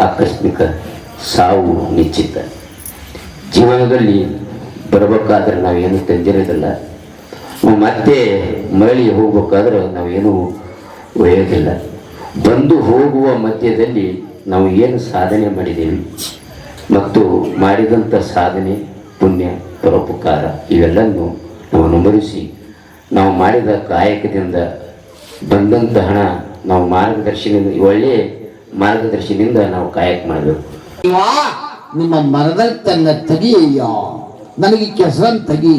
ಆಕಸ್ಮಿಕ ಸಾವು ನಿಶ್ಚಿತ. ಜೀವನದಲ್ಲಿ ಬರಬೇಕಾದ್ರೆ ನಾವೇನು ತಂದಿರೋದಿಲ್ಲ ಮತ್ತೆ ಮರಳಿ ಹೋಗ್ಬೇಕಾದ್ರೆ ನಾವೇನು ಒಯ್ಯೋದಿಲ್ಲ. ಬಂದು ಹೋಗುವ ಮಧ್ಯದಲ್ಲಿ ನಾವು ಏನು ಸಾಧನೆ ಮಾಡಿದ್ದೀವಿ? ಮತ್ತು ಮಾಡಿದಂಥ ಸಾಧನೆ, ಪುಣ್ಯ, ಪರೋಪಕಾರ ಇವೆಲ್ಲವನ್ನು ನಾವು ಅನುಭವಿಸಿ ನಾವು ಮಾಡಿದ ಕಾಯಕದಿಂದ ಬಂದಂಥ ಹಣ ನಾವು ಮಾರ್ಗದರ್ಶನ ಒಳ್ಳೆಯ ಮಾರ್ಗದರ್ಶನದಿಂದ ನಾವು ಕಾಯಕ ಮಾಡಬೇಕು. ನಿಮ್ಮ ಮರದಲ್ಲಿ ತನ್ನ ತಗಿಯ ನನಗೆ ಕೆಸರನ್ ತಗಿ.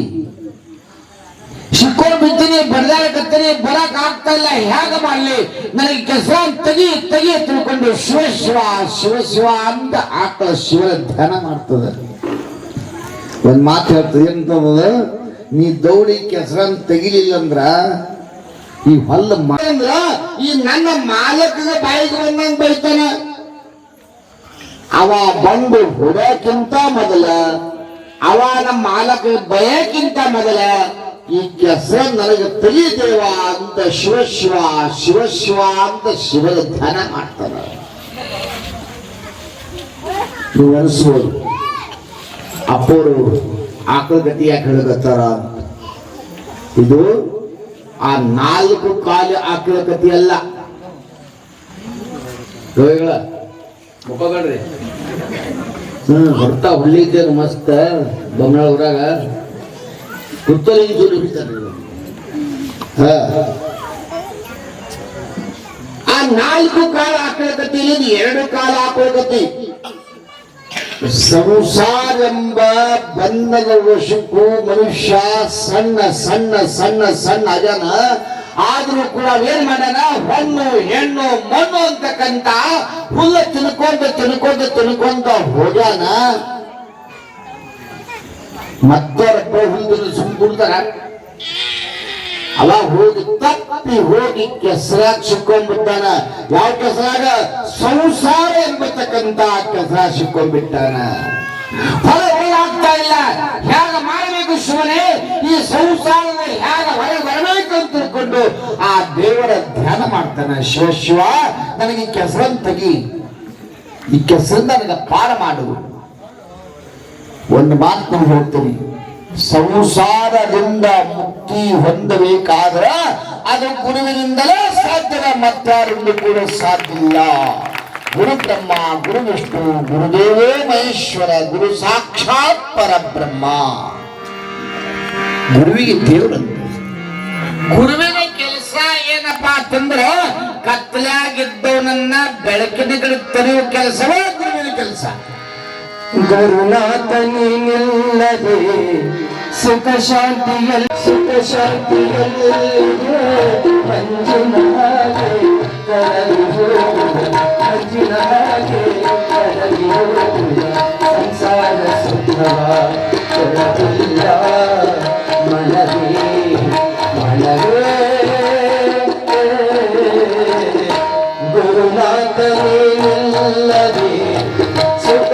ಸಿಕ್ಕೊಂಡು ಬಿದ್ದೀನಿ ಬಡ್ದಾಡಕತ್ತೀನಿ ಬರಕ್ ಆಗ್ತಾ ಇಲ್ಲ. ಹೇಗ ಮಾಡಲಿ? ನನಗೆ ಕೆಸರನ್ ತಗಿ ತಗಿ ತಿಳ್ಕೊಂಡು ಶಿವ ಶಿವ ಶಿವ ಶಿವ ಅಂತ ಆಕಳ ಶಿವನ ಧ್ಯಾನ ಮಾಡ್ತದ. ಒಂದ್ ಮಾತು ಹೇಳ್ತದೆ ಏನಂತಂದ್ರೆ ನೀ ದೌಡಿ ಕೆಸರನ್ ತೆಗಿಲಿಲ್ಲ ಅಂದ್ರ ಈ ಹೊಲ್ಲ ಈ ನನ್ನ ಮಾಲಕಗ ಬಾಯಿಗೆ ಬಂದಂಗ ಬೈತಾನ. ಅವ ಬಂದು ಹೊಡೆಯಕ್ಕಿಂತ ಮೊದಲ, ಅವ ನಮ್ಮ ಮಾಲಕ ಬಯಕ್ಕಿಂತ ಮೊದಲ, ಈ ಕೆಲಸ ನನಗೆ ತಿಳಿದೇವ ಅಂತ ಶಿವಶಿವ ಶಿವಶಿವ ಶಿವ ಶಿವ ಅಂತ ಶಿವನ ಧ್ಯಾನ ಮಾಡ್ತಾನ. ನೀವು ಅನಿಸ್ಬೋದು ಅಪ್ಪೋರು ಆಕಳ ಗತಿ ಯಾಕೆ ಹೇಳಕತ್ತಾರ ಇದು ಆ ನಾಲ್ಕು ಕಾಲು ಆಕಳ ಕತಿ ಅಲ್ಲ. ಮುಖಗಳ್ರಿ ಹ್ಮ್ ಹೊರ್ತಾ ಹುಳ್ಳಿದ್ದೇನು ಮಸ್ತ್ ಬೊಮ್ಮಳ ಊರಾಗ. ಕುತ್ತಲಿಗೆ ಜೋರು ಬಿಡ್ತಾರೆ ಹಾ. ಆ ನಾಲ್ಕು ಕಾಲ ಹಾಕಳಕತ್ತಿ ಎರಡು ಕಾಲ ಹಾಕೋಕತ್ತಿ ಸಂಸಾರ ಎಂಬ ಬಂಧದ ವಶಕ್ಕೂ ಮನುಷ್ಯ ಸಣ್ಣ ಸಣ್ಣ ಸಣ್ಣ ಸಣ್ಣ ಅಜನ ಆದ್ರೂ ಕೂಡ ಏನ್ ಮಾಡ್ಯಾನ ಹೊಣ್ಣು, ಹೆಣ್ಣು, ಮಣ್ಣು ಅಂತಕ್ಕಂತ ಹುಲ್ಲ ತಿನ್ಕೊಂಡು ತಿನ್ಕೊಂಡು ತಿನ್ಕೊಂತ ಹೋಗ್ಯಾನ. ಮತ್ತೊಬ್ಬ ಹುಲ್ಲು ಸುಮ್ಕುಡ್ತಾರ ಅವ ಹೋಗಿ ತಪ್ಪಿ ಹೋಗಿ ಕೆಸರಾಗ ಸಿಕ್ಕೊಂಡ್ಬಿಟ್ಟಾನ. ಯಾವ ಕೆಸರಾಗ? ಸಂಸಾರ ಎಂಬತಕ್ಕಂತ ಕೆಸರ ಸಿಕ್ಕೊಂಡ್ಬಿಟ್ಟಾನ. ಹೊರ ಏನಾಗ್ತಾ ಇಲ್ಲ. ಹೇಗ ಮಾಡಬೇಕು ಶಿವನೇ? ಈ ಸಂಸಾರದ ಹೇಗ ಹೊರಗೆ ಬರಬೇಕು ಅಂತ ತಿಳ್ಕೊಂಡು ಆ ದೇವರ ಧ್ಯಾನ ಮಾಡ್ತಾನೆ ಶಿವ ಶಿವ, ನನಗೆ ಕೆಸರನ್ ತಗಿ. ಈ ಕೆಸರಿಂದ ನನಗೆ ಪಾರ ಮಾಡು. ಒಂದು ಮಾತು ನಾನು ಹೇಳ್ತೀನಿ. ಸಂಸಾರದಿಂದ ಮುಕ್ತಿ ಹೊಂದಬೇಕಾದ್ರ ಅದು ಗುರುವಿನಿಂದಲೇ ಸಾಧ್ಯದ ಮತ್ತಾರಿಂದ ಕೂಡ ಸಾಧ್ಯ ಇಲ್ಲ. ಗುರು ಬ್ರಹ್ಮ, ಗುರು ವಿಷ್ಣು, ಗುರುದೇವೇ ಮಹೇಶ್ವರ, ಗುರು ಸಾಕ್ಷಾತ್ ಪರಬ್ರಹ್ಮ. ಗುರುವಿಗೆ ದೇವರಂತ. ಗುರುವಿನ ಕೆಲಸ ಏನಪ್ಪಾ ಅಂತಂದ್ರೆ ಕತ್ತಲಾಗಿದ್ದವನನ್ನ ಬೆಳಕಿನ ಕಡೆ ತರೆಯುವ ಕೆಲಸವೇ ಗುರುವಿನ ಕೆಲಸ. ಗುರುನಾಥ ನಿಲ್ಲದೆ ಸುಖ ಶಾಂತಿಯಲ್ಲಿ ಸುಖ ಶಾಂತಿಯಲ್ಲಿ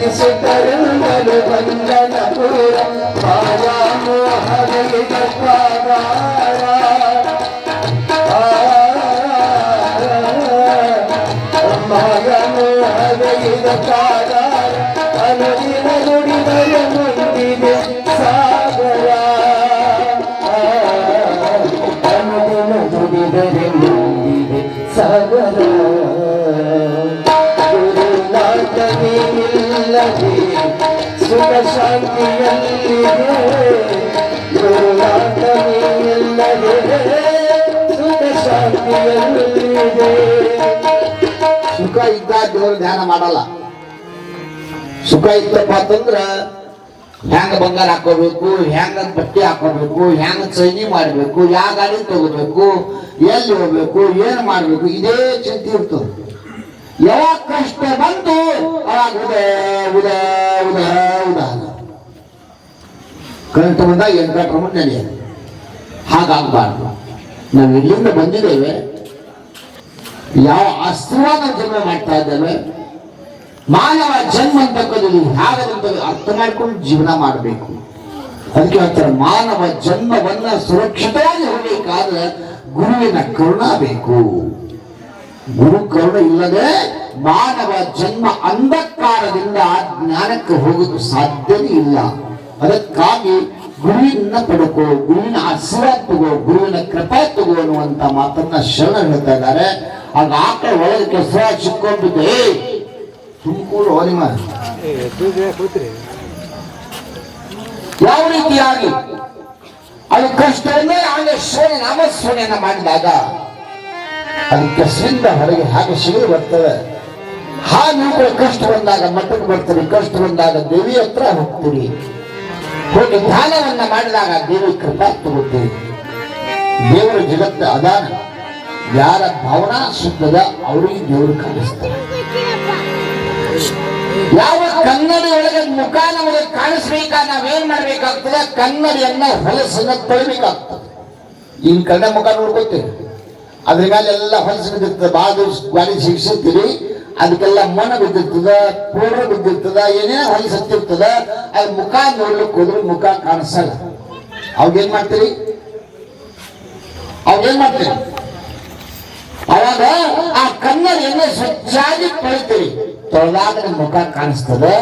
que Santarém. ದೇವರು ಧ್ಯಾನ ಮಾಡಲ್ಲ. ಸುಖ ಇತ್ತಪ್ಪ ಅಂತಂದ್ರ ಹೆಂಗ ಬಂಗಾರ ಹಾಕೋಬೇಕು ಹೆಂಗ ಬಟ್ಟೆ ಹಾಕೋಬೇಕು ಹೆಂಗ ಚೈನಿ ಮಾಡಬೇಕು ಯಾವ ಗಾಡಿ ತಗೋಬೇಕು, ಎಲ್ಲಿ ಹೋಗ್ಬೇಕು, ಏನು ಮಾಡಬೇಕು, ಇದೇ ಚಿಂತೆ ಇರ್ತದೆ. ಯಾವಾಗ ಕಷ್ಟ ಬಂತು, ಅವಾಗ ಉದ ಉದ ಉದ ಉದ ಕರೆಂಟ್ ಬಂದಾಗ ಎಂಟು ನಡೆಯ ಹಾಗಾಗಬಾರ್ದು. ನಾವು ಇಲ್ಲಿಂದ ಬಂದಿದ್ದೇವೆ. ಯಾವ ಅಸ್ತ್ರವನ್ನು ಜನ್ಮ ಮಾಡ್ತಾ ಇದ್ದಾವೆ ಮಾನವ ಜನ್ಮ ಅಂತಕ್ಕದ್ದು ಹೇಗಂತ ಅರ್ಥ ಮಾಡ್ಕೊಂಡು ಜೀವನ ಮಾಡಬೇಕು. ಅದಕ್ಕೆ ಹೇಳ್ತಾರೆ, ಮಾನವ ಜನ್ಮವನ್ನ ಸುರಕ್ಷಿತವಾಗಿ ಹೋಗಬೇಕಾದ್ರೆ ಗುರುವಿನ ಕರುಣ ಬೇಕು. ಗುರು ಕರುಣ ಇಲ್ಲದೆ ಮಾನವ ಜನ್ಮ ಅಂಧಕಾರದಿಂದ ಜ್ಞಾನಕ್ಕೆ ಹೋಗೋದು ಸಾಧ್ಯವೇ ಇಲ್ಲ. ಅದಕ್ಕಾಗಿ ಗುರುವಿನ ಪಡ್ಕೋ, ಗುರುವಿನ ಆಶೀರ್ವಾದ ತಗೋ, ಗುರುವಿನ ಕೃಪೆ ತಗೋ ಅನ್ನುವಂತ ಮಾತನ್ನ ಶರಣ ಹೇಳ್ತಾ ಇದ್ದಾರೆ. ಆಗ ಆಕಳ ಒಳಗೆ ಕೆಸರ ಚಿಕ್ಕೊಂಡಿದ್ದೆ ತುಮಕೂರು ನಿಮ್ಮ ಯಾವ ರೀತಿಯಾಗಿ? ಅದು ಕಷ್ಟವನ್ನೇ ಹಾಗೆ ಶ್ರೇಣಿ ನಾಮಸ್ಮರಣೆಯನ್ನ ಮಾಡಿದಾಗ ಅದು ಕೆಸರಿಂದ ಹೊರಗೆ ಹಾಗೆ ಸಿಗಲು ಬರ್ತವೆ ಹಾಗೆ ನೀವು ಕಷ್ಟ ಬಂದಾಗ ಮಠಕ್ಕೆ ಬರ್ತೀರಿ ಕಷ್ಟ ಬಂದಾಗ ದೇವಿ ಹತ್ರ ಹೋಗ್ತೀರಿ. ಹೋಗಿ ಧ್ಯಾನವನ್ನ ಮಾಡಿದಾಗ ದೇವಿ ಕೃಪಾ ತಗೋತೀರಿ ದೇವರ ಜಗತ್ತು ಅದಾನ. ಯಾರ ಭಾವನಾ ಶುದ್ಧದ ಅವರಿಗೆ ದೇವರು ಕಾಣಿಸ್ತಾರೆ. ಯಾವ ಕನ್ನಡಿ ಒಳಗೆ ಮುಖ ನಮಗೆ ಕಾಣಿಸ್ಬೇಕಾ? ನಾವೇನ್ ಮಾಡ್ಬೇಕಾಗ್ತದೆ? ಕನ್ನಡಿಯನ್ನ ಹೊಲಸನ್ನ ತೊಳಿಬೇಕಾಗ್ತದೆ. ಈಗ ಕನ್ನಡ ಮುಖ ನೋಡ್ಕೋತೀವಿ ಅದ್ರ ಮೇಲೆ ಎಲ್ಲ ಹೊಲಸು ಬಿದ್ದಿರ್ತದೆ ಭಾಳ ದಿವಸ ಗಾಡಿ ಶಿಕ್ಷಿರ್ತೀವಿ ಅದಕ್ಕೆಲ್ಲ ಮಣ್ಣು ಬಿದ್ದಿರ್ತದ ಪೂರ್ವ ಬಿದ್ದಿರ್ತದ, ಏನೇನೋ ಹೊಲಸತ್ತಿರ್ತದ ಅದ್ ಮುಖ ನೋಡ್ಲಿಕ್ಕೆ ಹೋದ್ರೆ ಮುಖ ಕಾಣಿಸಲ್ಲ. ಅವಾಗೇನ್ ಮಾಡ್ತೀರಿ? ಅವಾಗೇನ್ ಮಾಡ್ತೀರಿ? ಅವಾಗ ಆ ಕನ್ನಡಿಯನ್ನು ಸ್ವಚ್ಛಾಗಿ ತೊಳಿತೀರಿ. ತೊಳೆದಾಗ ಮುಖ ಕಾಣಿಸ್ತದೆ.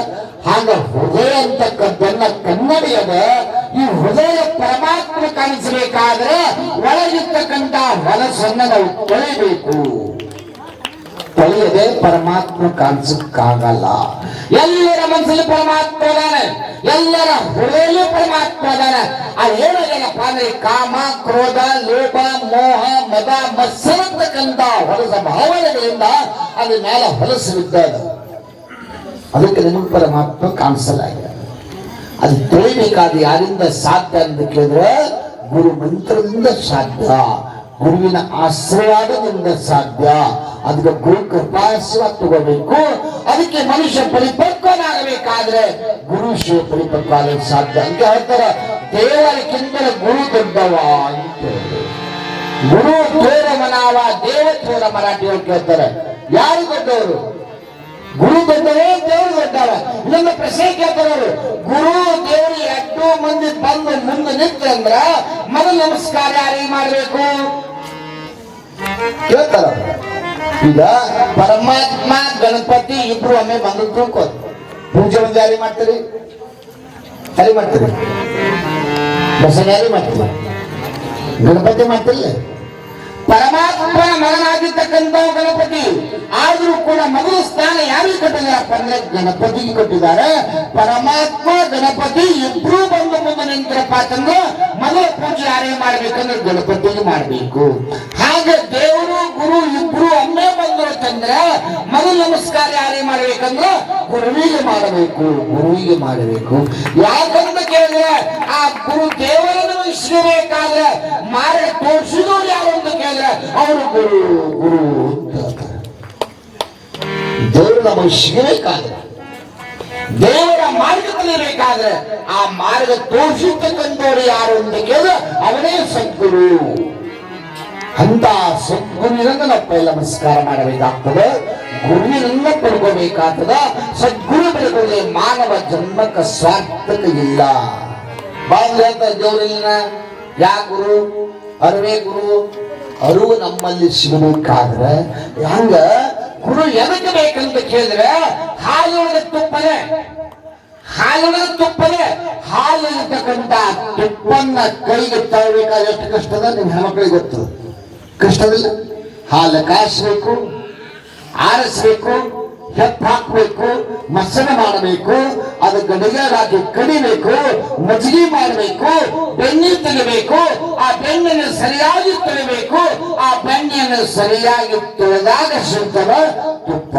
ಹಾಗೆ ಹೃದಯ ಅಂತಕ್ಕದ್ದನ್ನ ಕನ್ನಡಿಯದ, ಈ ಹೃದಯ ಪರಮಾತ್ಮ ಕಾಣಿಸಬೇಕಾದ್ರೆ ಒಳಗಿರ್ತಕ್ಕಂಥ ಹೊಲಸನ್ನ ನಾವು ತೊಳಿಬೇಕು. ತೊಳೆಯದೆ ಪರಮಾತ್ಮ ಕಾಣಿಸಕ್ಕಾಗಲ್ಲ ಎಲ್ಲರ ಮನಸ್ಸಲ್ಲಿ ಪರಮಾತ್ಮ ಅದಾನೆ ಎಲ್ಲರ ಹೃದಯಲ್ಲೂ ಪರಮಾತ್ಮ ಅದಾನೆ ಅದು ಹೇಳೋದೇನಪ್ಪ ಅಂದ್ರೆ ಕಾಮ ಕ್ರೋಧ ಲೋಭ ಮೋಹ ಮದ ಮತ್ಸರತಕ್ಕಂಥ ಹೊಲಸ ಭಾವನೆಗಳಿಂದ ಅದು ಮೇಲೆ ಹೊಲಸು ಬಿದ್ದಾಗ ಅದಕ್ಕೆ ನಿಮಗೆ ಪರಮಾತ್ಮ ಕಾಣಿಸಲಾಗಿದೆ ಅದು ತಿಳಿಬೇಕಾದ ಯಾರಿಂದ ಸಾಧ್ಯ ಅಂತ ಕೇಳಿದ್ರೆ ಗುರು ಮಂತ್ರದಿಂದ ಸಾಧ್ಯ ಗುರುವಿನ ಆಶೀರ್ವಾದದಿಂದ ಸಾಧ್ಯ. ಅದಕ್ಕೆ ಗುರು ಕೃಪಾಶೀರ್ವಾದ ತಗೋಬೇಕು ಅದಕ್ಕೆ ಮನುಷ್ಯ ಪರಿಪಕ್ವನಾಗಬೇಕಾದ್ರೆ ಗುರು ಶಿವ ಪರಿಪಕ್ವ ಸಾಧ್ಯ. ಅಂತ ಹೇಳ್ತಾರೆ ದೇವರಿಗಿಂತ ಗುರು ದೊಡ್ಡವ ಅಂತ ಗುರು ಗುರು ತೋರಮನಾವ, ದೇವ ತೋರ ಮರಾಠಿಯವರು ಕೇಳ್ತಾರೆ ಯಾರು ದೊಡ್ಡವರು? ಗುರು ದೊಡ್ಡವೇ ದೇವರು ದೊಡ್ಡವ? ಇನ್ನೊಂದು ಪ್ರಶ್ನೆ ಕೇಳ್ತಾರ ಗುರು, ದೇವರು ಎಷ್ಟೋ ಮಂದಿ ಬಂದು ಮುಂದೆ ನಿಂತಂದ್ರ ಮೊದಲು ನಮಸ್ಕಾರ ಯಾರಿಗೆ ಮಾಡ್ಬೇಕು? ಕೇಳ್ತಾರ? ಈಗ ಪರಮಾತ್ಮ, ಗಣಪತಿ ಇಬ್ರು ಒಮ್ಮೆ ಬಂದು ತಿಳ್ಕೋದು ಪೂಜೆ ಒಂದು ಯಾರಿ ಮಾಡ್ತೀರಿ? ಯಾರಿಗೆ ಮಾಡ್ತೀರಿ? ಬಸವ ಯಾರಿ ಮಾಡ್ತೀರಿ? ಗಣಪತಿ ಮಾಡ್ತಿರ್ಲಿ. ಪರಮಾತ್ಮನ ಮಗನಾಗಿರ್ತಕ್ಕಂಥ ಗಣಪತಿ. ಆದ್ರೂ ಕೂಡ ಮಗು ಸ್ಥಾನ ಯಾರಿಗೆ ಕೊಟ್ಟಿದ್ದಾರಪ್ಪ ಅಂದ್ರೆ ಗಣಪತಿಗೆ ಕೊಟ್ಟಿದ್ದಾರೆ. ಪರಮಾತ್ಮ, ಗಣಪತಿ ಇಬ್ರು ಬಂದು ಮುಂದೆ ನಿಂತಿರಪ್ಪ ಅಂತಂದ್ರೆ ಮಗು ಪೂಜೆ ಯಾರೇ ಮಾಡ್ಬೇಕಂದ್ರೆ ಗಣಪತಿಗೆ ಮಾಡ್ಬೇಕು. ಹಾಗೆ ದೇವರು, ಗುರು ಇಬ್ರು ಒಮ್ಮೆ ಬಂದ್ರು ಅಂತಂದ್ರೆ ಮಗು ನಮಸ್ಕಾರ ಯಾರೇ ಮಾಡ್ಬೇಕಂದ್ರೆ ಗುರುವಿಗೆ ಮಾಡಬೇಕು ಗುರುವಿಗೆ ಮಾಡಬೇಕು. ಯಾಕಂತ ಕೇಳಿದ್ರೆ ಆ ಗುರು ದೇವರನ್ನು ಇಷ್ಟಬೇಕಾದ್ರೆ ಮಾರ್ಗ ತೋರಿಸಿದವರು ಯಾರು? ಅವರು ಗುರು ಗುರು ಅಂತ ದೇವರು ನಮಗೆ ಸಿಗಬೇಕಾದ್ರೆ ದೇವರ ಮಾರ್ಗದಲ್ಲಿ ಬೇಕಾದ್ರೆ ಆ ಮಾರ್ಗ ತೋರಿಸಿರ್ತಕ್ಕಂಥವ್ರು ಯಾರು ಅಂತ ಕೇಳಿದ್ರೆ ಅವನೇ ಸದ್ಗುರು. ಅಂತ ಸದ್ಗುರುವಿನಿಂದ ನಾವು ಪೈಲ ನಮಸ್ಕಾರ ಮಾಡಬೇಕಾಗ್ತದೆ. ಗುರುವಿನಿಂದ ಪಡ್ಕೋಬೇಕಾಗ್ತದ. ಸದ್ಗುರು ಬೆಳಕೊಳ್ಳಿ ಮಾನವ ಜನ್ಮಕ ಸ್ವಾರ್ಥಕ ಇಲ್ಲ. ಬಾಂಗ್ಲಾ ದೇವರಿಲ್ಲ ಯಾ ಗುರು? ಅರವೇ ಗುರು? ಅರಿವು ನಮ್ಮಲ್ಲಿ ಸಿಗಬೇಕಾದ್ರೆ ಹಂಗ ಗುರು ಎದಕ್ಕೆ ಬೇಕಂತ ಕೇಳಿದ್ರೆ ಹಾಲೊಳಗೆ ತುಪ್ಪನೆ. ಹಾಲೊಳಗೆ ಹಾಲು ಇರ್ತಕ್ಕಂಥ ತುಪ್ಪನ್ನ ಕೈಗೆ ತರಬೇಕಾದ ಎಷ್ಟು ಕಷ್ಟದ ನಿಮ್ಮ ಹೆಣ್ಮಕ್ಳಿಗೆ ಗೊತ್ತು? ಕಷ್ಟವಿಲ್ಲ. ಹಾಲು ಕಾಯಿಸ್ಬೇಕು, ಆರಿಸ್ಬೇಕು ಹಾಕ್ಬೇಕು ಮಸನ ಮಾಡಬೇಕು ಅದು ಗಡಿಗೆ ಕಡಿಬೇಕು, ಮಜ್ಜಿಗೆ ಮಾಡಬೇಕು, ಬೆಣ್ಣೆ ತೆಗಿಬೇಕು ಆ ಬೆಣ್ಣೆಯನ್ನು ಸರಿಯಾಗಿ ತೊಳಿಬೇಕು ಆ ಬೆಣ್ಣೆಯನ್ನು ಸರಿಯಾಗಿ ತೊಳೆದಾಗ ಸಿಗ್ತದ ತುಪ್ಪ.